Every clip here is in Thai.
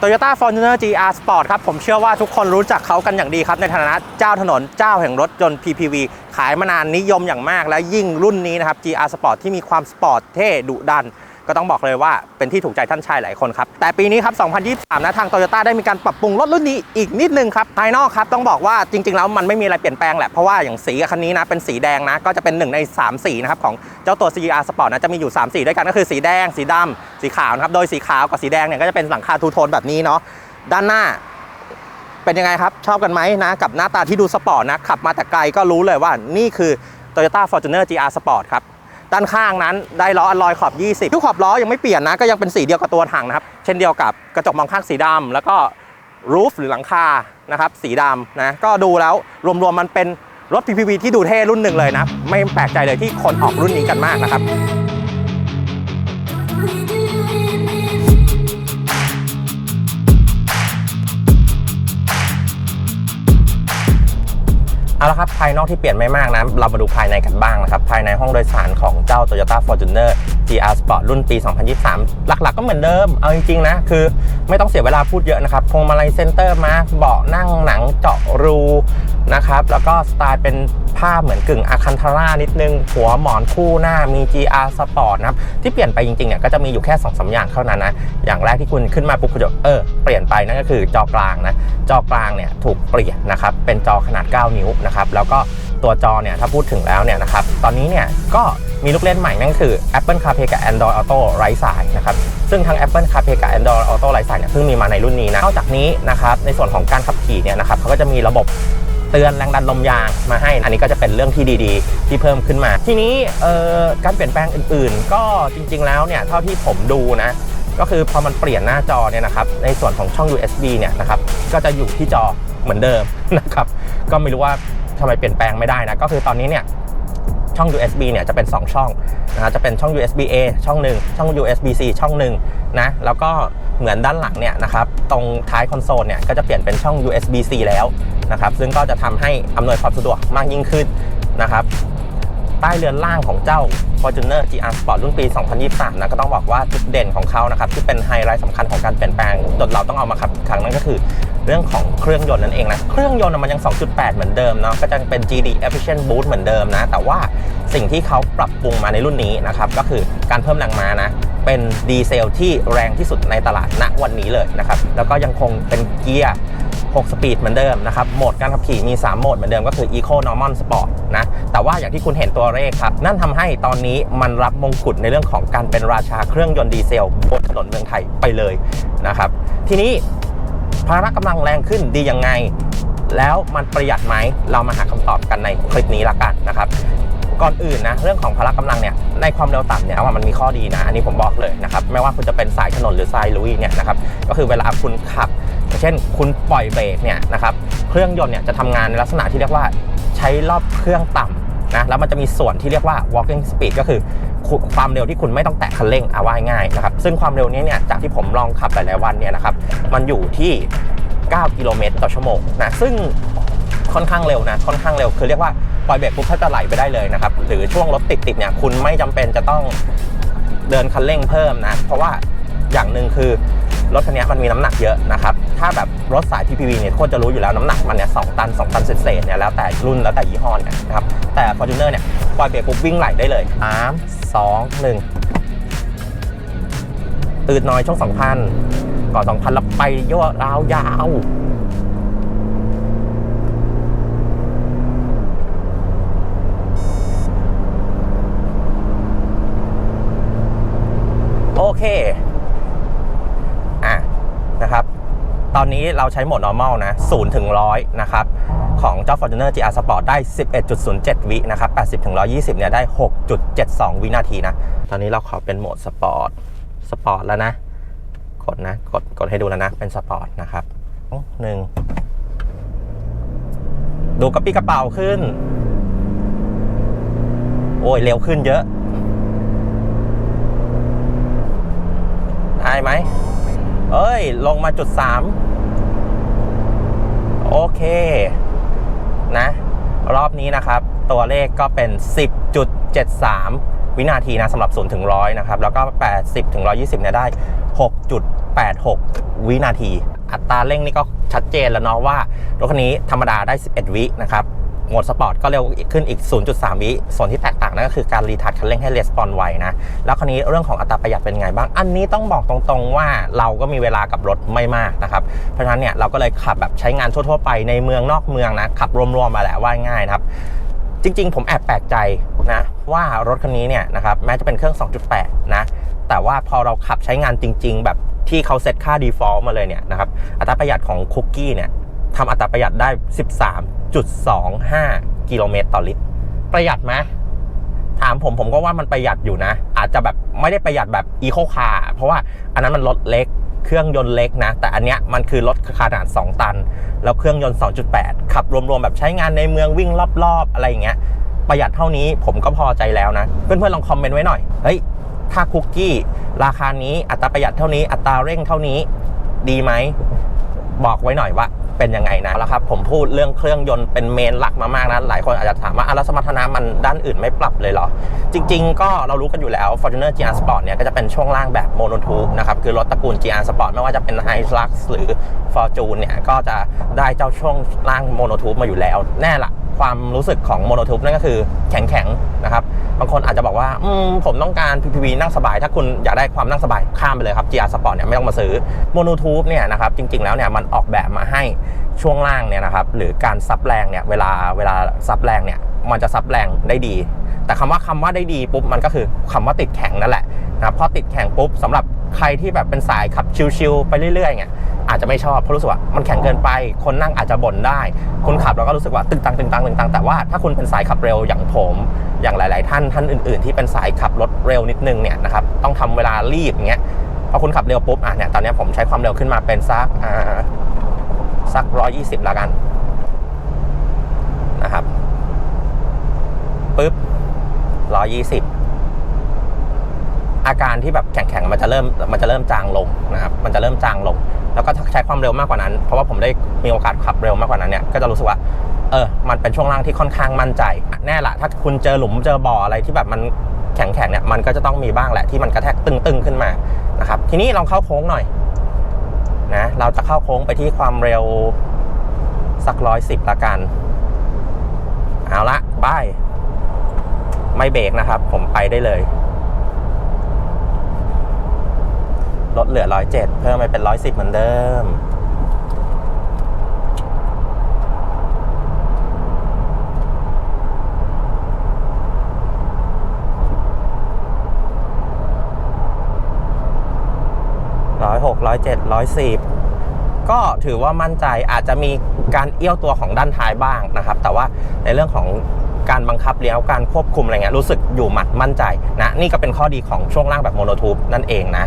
Toyota Fortuner GR Sport ครับ ผมเชื่อว่าทุกคนรู้จักเขากันอย่างดีครับ ในฐานะเจ้าถนนเจ้าแห่งรถยนต์ PPV ขายมานานนิยมอย่างมาก และยิ่งรุ่นนี้นะครับ GR Sport ที่มีความสปอร์ตเท่ดุดัน ก็ต้องบอกเลยว่าเป็นที่ถูกใจท่านชายหลายคนครับ แต่ปีนี้ครับ 2023 นะทาง Toyota ได้มีการปรับปรุงรถรุ่นนี้อีกนิดนึงครับ ภายนอกครับต้องบอกว่าจริง ๆ แล้วมันไม่มีอะไรเปลี่ยนแปลงแหละ เพราะว่าอย่างสีคันนี้นะ เป็นสีแดงนะ ก็จะเป็นหนึ่งใน 3 สีนะครับ ของเจ้าตัว CR Sport นะ จะมีอยู่ 3 สีด้วยกันก็คือสีแดง สีดำสีขาวนะครับ โดยสีขาวกับสีแดงเนี่ยก็จะเป็นหลังคาทูโทนแบบนี้เนาะ ด้านหน้าเป็นยังไงครับชอบกันไหมนะกับหน้าตาที่ดูสปอร์ตนะขับมาแต่ไกลก็รู้เลยว่านี่คือ Toyota Fortuner GR Sport ครับ ด้านข้างนั้นได้ล้ออลลอยขอบ 20ทุกขอบล้อยังไม่เปลี่ยนนะก็ยังเป็นสีเดียวกับตัวถังนะครับ เช่นเดียวกับกระจกมองข้างสีดำแล้วก็รูฟหรือหลังคานะครับสีดำนะก็ดูแล้วรวมๆมันเป็นรถ PPV ที่ดูเท่รุ่นหนึ่งเลยนะไม่แปลกใจเลยที่คนออกรุ่นนี้กันมากนะครับ เอาละครับภายนอกที่เปลี่ยนไม่มากนะเรามาดูภายในกันบ้างนะครับภายในห้องโดยสารของเจ้า Toyota Fortuner GR Sport รุ่นปี 2023 หลักๆก็เหมือนเดิม เอาจริงๆนะ คือไม่ต้องเสียเวลาพูดเยอะนะครับ พวงมาลัยเซนเตอร์มาเบาะนั่งหนังเจาะรูนะครับ แล้วก็สไตล์เป็นผ้าเหมือนกึ่งอาคันทาร่านิดนึง หัวหมอนคู่หน้ามี GR Sport นะครับ ที่เปลี่ยนไปจริงๆเนี่ยก็จะมีอยู่แค่2อสอย่างเท่านั้นนะ อย่างแรกที่คุณขึ้นมาปุ๊บคุณจะเออเปลี่ยนไปนั่นก็คือจอกลางนะ จอกลางเนี่ยถูกเปลี่ยนนะครับ เป็นจอขนาด 9 นิ้วนะครับ แล้วก็ตัวจอเนี่ยถ้าพูดถึงแล้วเนี่ยนะครับ ตอนนี้เนี่ยก็ มีลูกเล่นใหม่นั่นคือ Apple CarPlay กับ Android Auto ไร้สายนะครับซึ่งทั้ง Apple CarPlay กับ Android Auto ไร้สายเนี่ยเพิ่งมีมาในรุ่นนี้นะนอกจากนี้นะครับในส่วนของการขับขี่เนี่ยนะครับเขาก็จะมีระบบเตือนแรงดันลมยางมาให้ อันนี้ก็จะเป็นเรื่องที่ดีๆ ที่เพิ่มขึ้นมา ทีนี้เอ่อการเปลี่ยนแปลงอื่น ๆ ก็จริง ๆ แล้วเนี่ยเท่าที่ผมดูนะก็คือพอมันเปลี่ยนหน้าจอเนี่ยนะครับในส่วนของช่อง USB เนี่ยนะครับก็จะอยู่ที่จอเหมือนเดิมนะครับก็ไม่รู้ว่าทำไมเปลี่ยนแปลงไม่ได้นะก็คือตอนนี้เนี่ย ช่อง USB เนี่ยจะเป็น 2 ช่องนะจะเป็นช่อง USB A ช่องหนึ่งช่อง USB C ช่องหนึ่งนะแล้วก็เหมือนด้านหลังเนี่ยนะครับตรงท้ายคอนโซลเนี่ยก็จะเปลี่ยนเป็นช่อง USB C แล้วนะครับซึ่งก็จะทำให้อำนวยความสะดวกมากยิ่งขึ้นนะครับ ใต้เรือนล่างของเจ้า Fortuner GR Sport รุ่นปี 2023 นะก็ต้องบอกว่าจุดเด่นของเขานะครับที่เป็นไฮไลท์สำคัญของการเปลี่ยนแปลงจนเราต้องเอามาขับครั้งนั่นก็คือเรื่องของเครื่องยนต์นั่นเองนะ เครื่องยนต์มันยัง 2.8 เหมือนเดิมเนาะ ก็จะเป็น GD Efficient Boost เหมือนเดิมนะ แต่ว่าสิ่งที่เขาปรับปรุงมาในรุ่นนี้นะครับ ก็คือการเพิ่มแรงม้านะ เป็นดีเซลที่แรงที่สุดในตลาดณวันนี้เลยนะครับ แล้วก็ยังคงเป็นเกียร์ 6 สปีดเหมือนเดิมนะครับ โหมดการขับขี่มี 3 โหมดเหมือนเดิมก็คือ Eco Normal Sport นะ แต่ว่าอย่างที่คุณเห็นตัวเลขครับ นั่นทำให้ตอนนี้มันรับมงกุฎในเรื่องของการเป็นราชาเครื่องยนต์ดีเซลบนถนนเมืองไทยไปเลยนะครับ ทีนี้พละกำลังแรงขึ้นดียังไง แล้วมันประหยัดไหม เรามาหาคำตอบกันในคลิปนี้ละกันนะครับก่อนอื่นนะเรื่องของพละกำลังเนี่ยในความเร็วต่ำเนี่ยว่ามันมีข้อดีนะ อันนี้ผมบอกเลยนะครับ ไม่ว่าคุณจะเป็นสายถนนหรือสายลุยเนี่ยนะครับก็คือเวลาคุณขับ เช่น คุณปล่อยเบรกเนี่ยนะครับเครื่องยนต์เนี่ยจะทำงานในลักษณะที่เรียกว่าใช้รอบเครื่องต่ำนะแล้วมันจะมีส่วนที่เรียกว่า walking speed ก็คือความเร็วที่คุณไม่ต้องแตะคันเร่งเอาว่าง่ายนะครับ ซึ่งความเร็วนี้เนี่ยจากที่ผมลองขับหลายๆวันเนี่ยนะครับมันอยู่ที่ 9 กิโลเมตรต่อชั่วโมงนะซึ่งค่อนข้างเร็วนะค่อนข้างเร็วคือเรียกว่าปล่อยเบรกปุ๊บถ้าจะไหลไปได้เลยนะครับหรือช่วงรถติดๆเนี่ยคุณไม่จำเป็นจะต้องเดินคันเร่งเพิ่มนะเพราะว่าอย่างหนึ่งคือ รถคันนี้มันมีน้ำหนักเยอะนะครับ ถ้าแบบรถสาย PPV เนี่ยโคตรจะรู้อยู่แล้วน้ำหนักมันเนี่ยสตัน 2 ตันเศษเนี่ยแล้วแต่รุ่นแล้วแต่ยี่ห้อเนี่ยนะครับแต่ Fortuner เนี่ยปล่อยเบรกปุ๊บวิ่งไหลได้เลย3 2 1อืดน้อยช่วง 2,000 ก่อน2,000แล้วไปย่อราวยาวโอเค อะ นะครับ ตอนนี้เราใช้โหมด normal นะ0ถึง100 นะครับ ของเจ้า Fortuner GR Sport ได้ 11.07 วินะครับ80ถึง120 เนี่ยได้ 6.72 วินาทีนะ ตอนนี้เราขอเป็นโหมดสปอร์ตสปอร์ตแล้วนะ กดนะ กดกดให้ดูแล้วนะ เป็นสปอร์ตนะครับหนึ่งดูกระปี้กระเป๋าขึ้น โอ้ย เร็วขึ้นเยอะ ได้ไหม เอ้ย ลงมาจุดสามโอเค นะ รอบนี้นะครับ ตัวเลขก็เป็น 10.73 วินาทีนะสำหรับ 0 ถึง 100 นะครับ แล้วก็ 80 ถึง 120เนี่ยได้ 6.86 วินาที อัตราเร่งนี่ก็ชัดเจนแล้วเนาะว่ารถคันนี้ธรรมดาได้ 11 วินะครับ โหมดสปอร์ตก็เร็วขึ้นอีก 0.3 วิ ส่วนที่แตกต่างนั่นก็คือการรีทัชคันเร่งให้レスปอนไวนะ แล้วคราวนี้เรื่องของอัตราประหยัดเป็นไงบ้าง อันนี้ต้องบอกตรงๆว่าเราก็มีเวลากับรถไม่มากนะครับ เพราะฉะนั้นเนี่ยเราก็เลยขับแบบใช้งานทั่วๆไปในเมืองนอกเมืองนะขับรวมๆมาแหละว่าง่ายนะครับจริงๆ ผมแอบแปลกใจนะว่ารถคันนี้เนี่ยนะครับแม้จะเป็นเครื่อง 2.8 นะแต่ว่าพอเราขับใช้งานจริง ๆ แบบที่เขาเซตค่า default มาเลยเนี่ยนะครับอัตราประหยัดของคุกกี้เนี่ยทำอัตราประหยัดได้ 13 1.25 กิโลเมตรต่อลิตร ประหยัดไหมถามผมผมก็ว่ามันประหยัดอยู่นะ อาจจะแบบไม่ได้ประหยัดแบบอีโคคาร์เพราะว่าอันนั้นมันรถเล็กเครื่องยนต์เล็กนะ แต่อันเนี้ยมันคือรถขนาด 2 ตัน แล้วเครื่องยนต์ 2.8 ขับรวมๆ แบบใช้งานในเมืองวิ่งรอบๆ อะไรอย่างเงี้ย ประหยัดเท่านี้ผมก็พอใจแล้วนะ เพื่อนๆ ลองคอมเมนต์ไว้หน่อย เฮ้ย ถ้าคุกกี้ ราคานี้อัตราประหยัดเท่านี้อัตราเร่งเท่านี้ดีไหม บอกไว้หน่อยว่า เป็นยังไงนะแล้วครับผมพูดเรื่องเครื่องยนต์เป็นเมนหลักมามากนะหลายคนอาจจะถามว่าอะแล้วสมรรถนะมันด้านอื่นไม่ปรับเลยเหรอ จริง ๆ ก็เรารู้กันอยู่แล้ว Fortuner GR Sport เนี่ยก็จะเป็นช่วงล่างแบบโมโนทูบนะครับคือรถตระกูล GR Sport ไม่ว่าจะเป็น Hilux หรือ Fortune เนี่ยก็จะได้เจ้าช่วงล่างโมโนทูบมาอยู่แล้ว แน่ละความรู้สึกของโมโนทูบนั่นก็คือแข็งๆนะครับ บางคนอาจจะบอกว่าอืมผมต้องการ PPV นั่งสบาย ถ้าคุณอยากได้ความนั่งสบายข้ามไปเลยครับ GR Sport เนี่ยไม่ต้องมาซื้อโมโนทูบเนี่ยนะครับจริงๆแล้วเนี่ยมันออกแบบมาให้ช่วงล่างเนี่ยนะครับหรือการซับแรงเนี่ยเวลาเวลาซับแรงเนี่ยมันจะซับแรงได้ดี แต่คำว่าคำว่าได้ดีปุ๊บมันก็คือคำว่าติดแข็งนั่นแหละนะครับพอติดแข็งปุ๊บสำหรับใครที่แบบเป็นสายขับชิลๆไปเรื่อยๆเนี่ยอาจจะไม่ชอบเพราะรู้สึกว่ามันแข็งเกินไป คนนั่งอาจจะบ่นได้คุณขับแล้วก็รู้สึกว่าตึงตังตึงตังตึงตังแต่ว่าถ้าคุณเป็นสายขับเร็วอย่างผม อย่างหลาย ๆ ท่านท่านอื่น ๆ ที่เป็นสายขับรถเร็วนิดนึงเนี่ยนะครับต้องทำเวลารีบอย่างเงี้ยพอคุณขับเร็วปุ๊บอะเนี่ยตอนนี้ผมใช้ความเร็วขึ้นมาเป็นสักอ่าสักร้อยยี่สิบละกันนะครับปุ๊บร้อยยี่สิบอาการที่แบบแข็งๆมันจะเริ่มมันจะเริ่มจางลงนะครับ มันจะเริ่มจางลง แล้วก็ถ้าใช้ความเร็วมากกว่านั้น เพราะว่าผมได้มีโอกาสขับเร็วมากกว่านั้นเนี่ยก็จะรู้สึกว่า เออมันเป็นช่วงล่างที่ค่อนข้างมั่นใจ แน่ละถ้าคุณเจอหลุมเจอบ่ออะไรที่แบบมันแข็งๆเนี่ยมันก็จะต้องมีบ้างแหละที่มันกระแทกตึงๆขึ้นมานะครับทีนี้ลองเข้าโค้งหน่อยนะเราจะเข้าโค้งไปที่ความเร็วสักร้อยสิบละกันเอาละบายไม่เบรกนะครับ ผมไปได้เลยลดเหลือร้อยเจ็ดเพิ่มไปเป็นร้อยสิบเหมือนเดิม ร้อยหกร้อยเจ็ดร้อยสิบก็ถือว่ามั่นใจอาจจะมีการเอี้ยวตัวของด้านท้ายบ้างนะครับ แต่ว่าในเรื่องของการบังคับเลี้ยวการควบคุมอะไรเงี้ยรู้สึกอยู่หมัดมั่นใจนะนี่ก็เป็นข้อดีของช่วงล่างแบบโมโนทูบนั่นเองนะ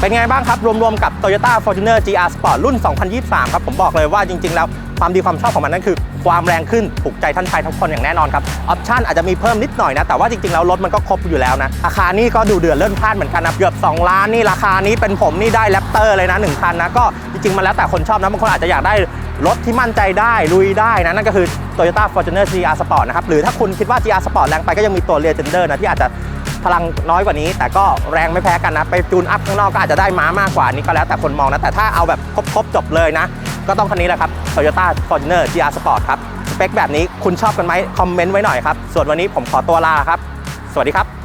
เป็นไงบ้างครับ รวมๆกับ Toyota Fortuner GR Sport รุ่น 2023 ครับ ผมบอกเลยว่าจริง ๆ แล้ว ความดีความชอบของมันนั่นคือ ความแรงขึ้นถูกใจท่านชายทุกคนอย่างแน่นอนครับออปชั่นอาจจะมีเพิ่มนิดหน่อยนะ แต่ว่าจริงๆแล้วรถมันก็ครบอยู่แล้วนะราคานี่ก็ดูเดือดเลื่อนพลาดเหมือนกันนะเกือบ2 ล้านนี่ราคานี้เป็นผมนี่ได้แรปเตอร์เลยนะ1คันนะก็จริงๆมันแล้วแต่คนชอบนะบางคนอาจจะอยากได้รถที่มั่นใจได้ลุยได้นะนั่นก็คือ Toyota Fortuner GR Sport นะครับหรือถ้าคุณคิดว่า GR Sport แรงไปก็ยังมีตัว Legender นะที่อาจจะพลังน้อยกว่านี้ แต่ก็แรงไม่แพ้กันนะ ไปจูนอัพข้างนอกก็อาจจะได้ม้ามากกว่านี้ก็แล้วแต่คนมองนะ แต่ถ้าเอาแบบครบๆจบเลยนะ ก็ต้องคันนี้แหละครับ Toyota Fortuner GR Sport ครับ สเปคแบบนี้คุณชอบกันไหมคอมเมนต์ไว้หน่อยครับ ส่วนวันนี้ผมขอตัวลาครับ สวัสดีครับ